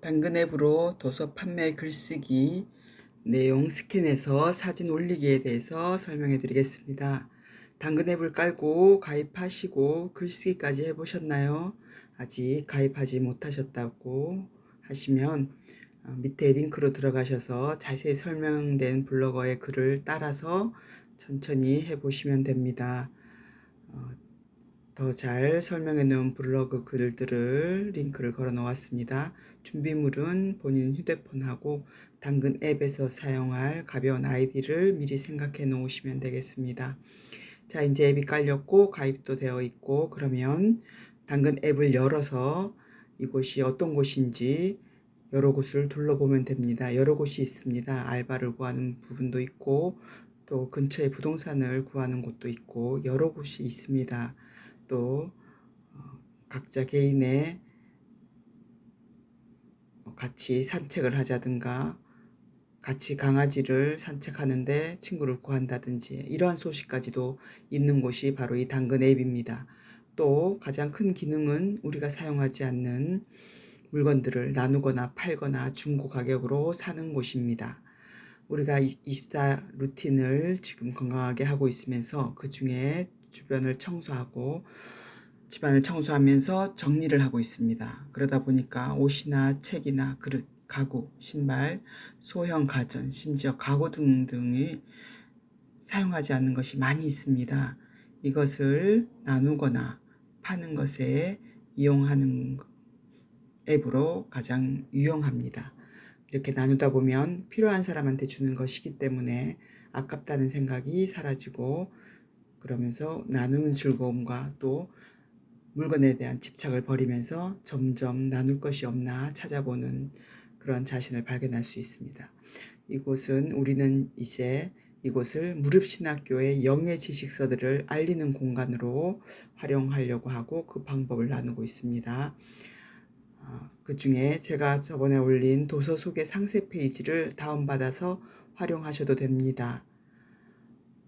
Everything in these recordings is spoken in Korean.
당근 앱으로 도서 판매 글쓰기 내용 스캔해서 사진 올리기에 대해서 설명해 드리겠습니다. 당근 앱을 깔고 가입하시고 글쓰기까지 해보셨나요? 아직 가입하지 못하셨다고 하시면 어, 밑에 링크로 들어가셔서 자세히 설명된 블로거의 글을 따라서 천천히 해보시면 됩니다. 더 잘 설명해 놓은 블로그 글들을 링크를 걸어 놓았습니다. 준비물은 본인 휴대폰하고 당근 앱에서 사용할 가벼운 아이디를 미리 생각해 놓으시면 되겠습니다. 자, 이제 앱이 깔렸고 가입도 되어 있고 그러면 당근 앱을 열어서 이곳이 어떤 곳인지 여러 곳을 둘러보면 됩니다. 여러 곳이 있습니다. 알바를 구하는 부분도 있고 또 근처에 부동산을 구하는 곳도 있고 여러 곳이 있습니다. 또 어, 각자 개인의 같이 산책을 하자든가 같이 강아지를 산책하는데 친구를 구한다든지 이러한 소식까지도 있는 곳이 바로 이 당근 앱입니다. 또 가장 큰 기능은 우리가 사용하지 않는 물건들을 나누거나 팔거나 중고 가격으로 사는 곳입니다. 우리가 24 루틴을 지금 건강하게 하고 있으면서 그 중에 주변을 청소하고 집안을 청소하면서 정리를 하고 있습니다. 그러다 보니까 옷이나 책이나 그릇, 가구, 신발, 소형 가전, 심지어 가구 등등이 사용하지 않는 것이 많이 있습니다. 이것을 나누거나 파는 것에 이용하는 앱으로 가장 유용합니다. 이렇게 나누다 보면 필요한 사람한테 주는 것이기 때문에 아깝다는 생각이 사라지고 그러면서 나누는 즐거움과 또 물건에 대한 집착을 버리면서 점점 나눌 것이 없나 찾아보는 그런 자신을 발견할 수 있습니다. 이곳은 우리는 이제 이곳을 무릎신학교의 영의 지식서들을 알리는 공간으로 활용하려고 하고 그 방법을 나누고 있습니다. 어, 그 중에 제가 저번에 올린 도서 소개 상세 페이지를 다운받아서 활용하셔도 됩니다.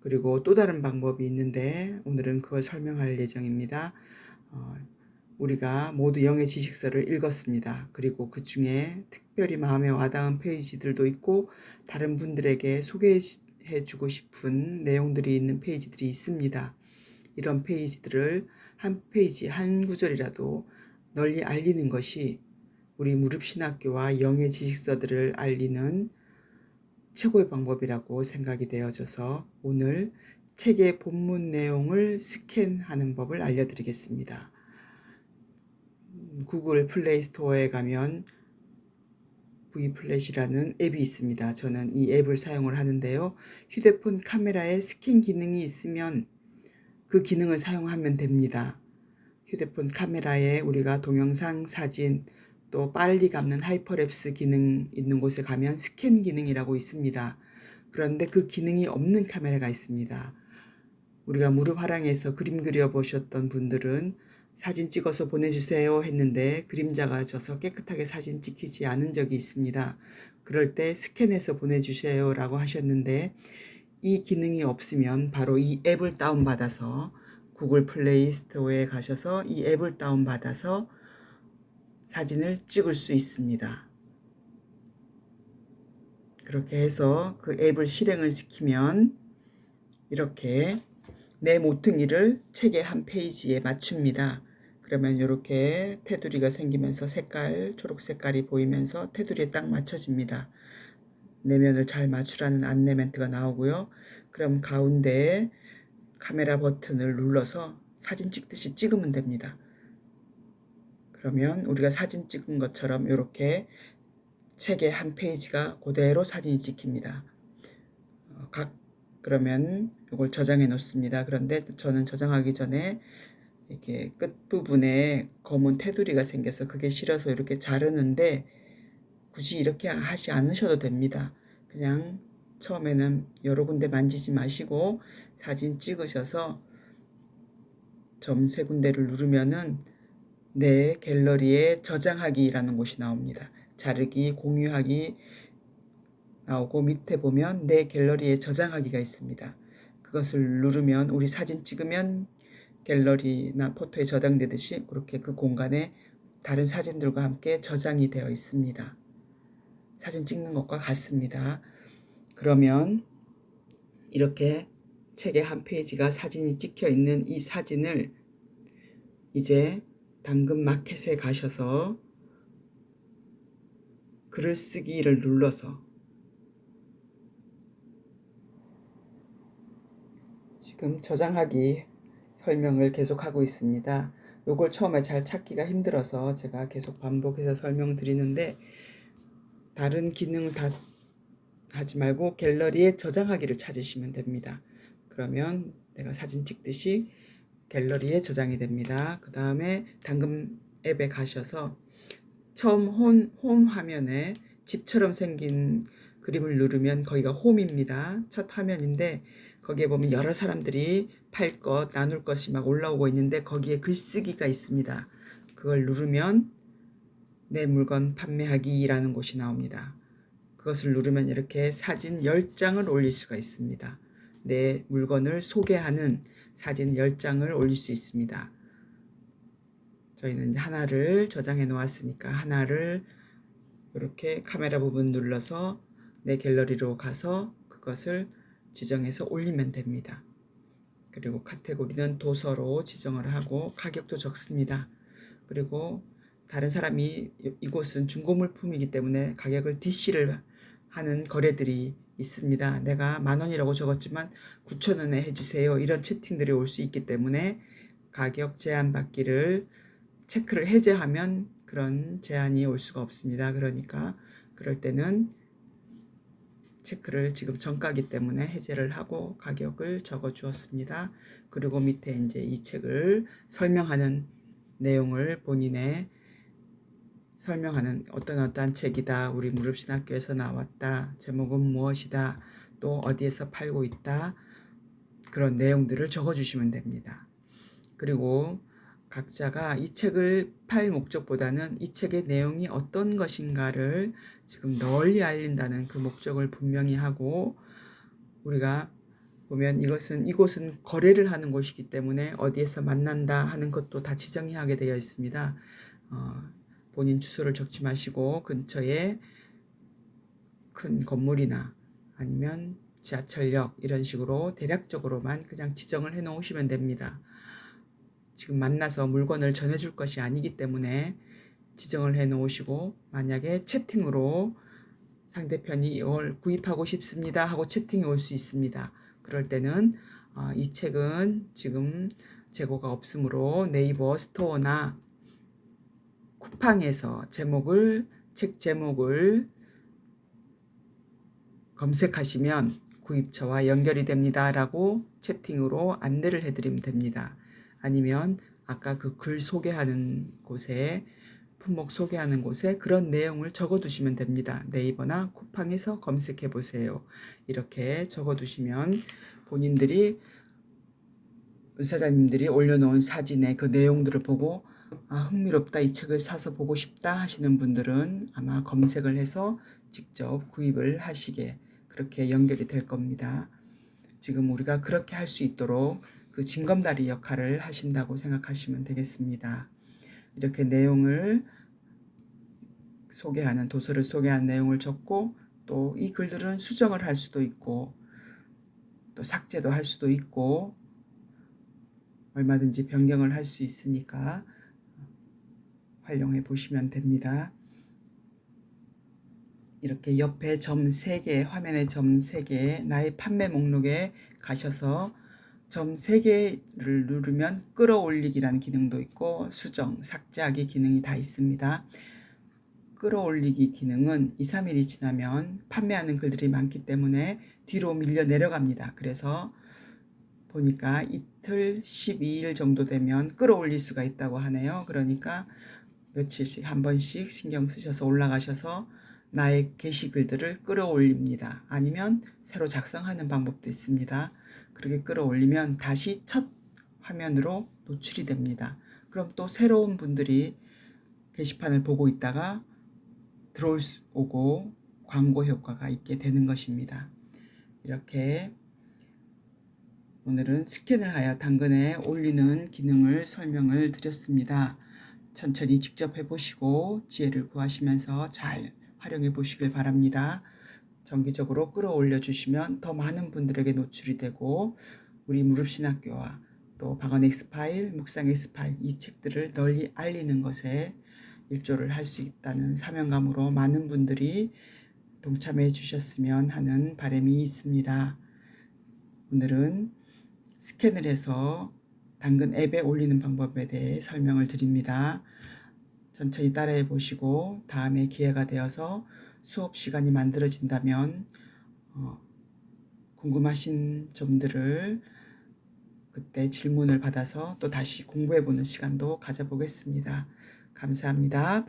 그리고 또 다른 방법이 있는데 오늘은 그걸 설명할 예정입니다. 어, 우리가 모두 영의 지식서를 읽었습니다. 그리고 그 중에 특별히 마음에 와닿은 페이지들도 있고 다른 분들에게 소개해 주고 싶은 내용들이 있는 페이지들이 있습니다. 이런 페이지들을 한 페이지 한 구절이라도 널리 알리는 것이 우리 무릎신학교와 영의 지식서들을 알리는 최고의 방법이라고 생각이 되어져서 오늘 책의 본문 내용을 스캔하는 법을 알려드리겠습니다. 구글 플레이 스토어에 가면 V플래시라는 앱이 있습니다. 저는 이 앱을 사용을 하는데요. 휴대폰 카메라에 스캔 기능이 있으면 그 기능을 사용하면 됩니다. 휴대폰 카메라에 우리가 동영상, 사진, 또 빨리 감는 하이퍼랩스 기능 있는 곳에 가면 스캔 기능이라고 있습니다. 그런데 그 기능이 없는 카메라가 있습니다. 우리가 무릎 화랑에서 그림 그려 보셨던 분들은 사진 찍어서 보내주세요 했는데 그림자가 져서 깨끗하게 사진 찍히지 않은 적이 있습니다. 그럴 때 스캔해서 보내주세요 라고 하셨는데 이 기능이 없으면 바로 이 앱을 다운받아서 구글 플레이 스토어에 가셔서 이 앱을 다운받아서 사진을 찍을 수 있습니다. 그렇게 해서 그 앱을 실행을 시키면 이렇게 내 모퉁이를 책의 한 페이지에 맞춥니다. 그러면 이렇게 테두리가 생기면서 색깔, 초록 색깔이 보이면서 테두리에 딱 맞춰집니다. 내면을 잘 맞추라는 안내 멘트가 나오고요. 그럼 가운데에 카메라 버튼을 눌러서 사진 찍듯이 찍으면 됩니다. 그러면 우리가 사진 찍은 것처럼 이렇게 책의 한 페이지가 그대로 사진이 찍힙니다. 어, 각 그러면 이걸 저장해 놓습니다. 그런데 저는 저장하기 전에 이렇게 끝 부분에 검은 테두리가 생겨서 그게 싫어서 이렇게 자르는데 굳이 이렇게 하지 않으셔도 됩니다. 그냥 처음에는 여러 군데 만지지 마시고 사진 찍으셔서 점 세 군데를 누르면은 내 갤러리에 저장하기라는 곳이 나옵니다. 자르기, 공유하기, 나오고 밑에 보면 내 갤러리에 저장하기가 있습니다. 그것을 누르면 우리 사진 찍으면 갤러리나 포토에 저장되듯이 그렇게 그 공간에 다른 사진들과 함께 저장이 되어 있습니다. 사진 찍는 것과 같습니다. 그러면 이렇게 책의 한 페이지가 사진이 찍혀 있는 이 사진을 이제 당근 마켓에 가셔서 글을 쓰기를 눌러서 지금 저장하기 설명을 계속하고 있습니다. 요걸 처음에 잘 찾기가 힘들어서 제가 계속 반복해서 설명드리는데 다른 기능 다 하지 말고 갤러리에 저장하기를 찾으시면 됩니다. 그러면 내가 사진 찍듯이 갤러리에 저장이 됩니다. 그 다음에 당근 앱에 가셔서 처음 홈, 홈 화면에 집처럼 생긴 그림을 누르면 거기가 홈입니다. 첫 화면인데 거기에 보면 여러 사람들이 팔 것, 나눌 것이 막 올라오고 있는데 거기에 글쓰기가 있습니다. 그걸 누르면 내 물건 판매하기라는 곳이 나옵니다. 그것을 누르면 이렇게 사진 10장을 올릴 수가 있습니다. 내 물건을 소개하는 사진 10장을 올릴 수 있습니다. 저희는 하나를 저장해 놓았으니까 하나를 이렇게 카메라 부분 눌러서 내 갤러리로 가서 그것을 지정해서 올리면 됩니다. 그리고 카테고리는 도서로 지정을 하고 가격도 적습니다. 그리고 다른 사람이 이곳은 중고 물품이기 때문에 가격을 DC를 하는 거래들이 있습니다. 내가 만 원이라고 적었지만 9천 원에 해주세요. 이런 채팅들이 올 수 있기 때문에 가격 제한 받기를 체크를 해제하면 그런 제한이 올 수가 없습니다. 그러니까 그럴 때는 체크를 지금 정가기 때문에 해제를 하고 가격을 적어 주었습니다. 그리고 밑에 이제 이 책을 설명하는 내용을 본인의 설명하는 어떤 어떠한 책이다. 우리 무릎신학교에서 나왔다. 제목은 무엇이다. 또 어디에서 팔고 있다. 그런 내용들을 적어 주시면 됩니다. 그리고 각자가 이 책을 팔 목적보다는 이 책의 내용이 어떤 것인가를 지금 널리 알린다는 그 목적을 분명히 하고 우리가 보면 이것은 이곳은 거래를 하는 곳이기 때문에 어디에서 만난다 하는 것도 다 지정이 하게 되어 있습니다. 어, 본인 주소를 적지 마시고 근처에 큰 건물이나 아니면 지하철역 이런 식으로 대략적으로만 그냥 지정을 해 놓으시면 됩니다. 지금 만나서 물건을 전해줄 것이 아니기 때문에 지정을 해 놓으시고 만약에 채팅으로 상대편이 이걸 구입하고 싶습니다 하고 채팅이 올 수 있습니다. 그럴 때는 어, 이 책은 지금 재고가 없으므로 네이버 스토어나 쿠팡에서 제목을 책 제목을 검색하시면 구입처와 연결이 됩니다라고 채팅으로 안내를 해드리면 됩니다. 아니면 아까 그 글 소개하는 곳에 품목 소개하는 곳에 그런 내용을 적어 두시면 됩니다. 네이버나 쿠팡에서 검색해 보세요. 이렇게 적어 두시면 본인들이 의사자님들이 올려놓은 사진의 그 내용들을 보고 아, 흥미롭다. 이 책을 사서 보고 싶다 하시는 분들은 아마 검색을 해서 직접 구입을 하시게 그렇게 연결이 될 겁니다. 지금 우리가 그렇게 할 수 있도록 그 징검다리 역할을 하신다고 생각하시면 되겠습니다. 이렇게 내용을 소개하는 도서를 소개하는 내용을 적고 또 이 글들은 수정을 할 수도 있고 또 삭제도 할 수도 있고 얼마든지 변경을 할 수 있으니까 활용해 보시면 됩니다. 이렇게 옆에 점 3개, 화면에 점 3개, 나의 판매 목록에 가셔서 점 3개를 누르면 끌어올리기라는 기능도 있고 수정, 삭제하기 기능이 다 있습니다. 끌어올리기 기능은 2, 3일이 지나면 판매하는 글들이 많기 때문에 뒤로 밀려 내려갑니다. 그래서 보니까 이틀 12일 정도 되면 끌어올릴 수가 있다고 하네요. 그러니까 며칠씩 한 번씩 신경 쓰셔서 올라가셔서 나의 게시글들을 끌어올립니다. 아니면 새로 작성하는 방법도 있습니다. 그렇게 끌어올리면 다시 첫 화면으로 노출이 됩니다. 그럼 또 새로운 분들이 게시판을 보고 있다가 들어오고 광고 효과가 있게 되는 것입니다. 이렇게 오늘은 스캔을 하여 당근에 올리는 기능을 설명을 드렸습니다. 천천히 직접 해보시고 지혜를 구하시면서 잘 활용해 보시길 바랍니다. 정기적으로 끌어올려 주시면 더 많은 분들에게 노출이 되고 우리 무릎신학교와 또 방언 엑스파일, 묵상 엑스파일 이 책들을 널리 알리는 것에 일조를 할 수 있다는 사명감으로 많은 분들이 동참해 주셨으면 하는 바람이 있습니다. 오늘은 스캔을 해서 당근 앱에 올리는 방법에 대해 설명을 드립니다. 천천히 따라해 보시고 다음에 기회가 되어서 수업 시간이 만들어진다면 어, 궁금하신 점들을 그때 질문을 받아서 또 다시 공부해 보는 시간도 가져보겠습니다. 감사합니다.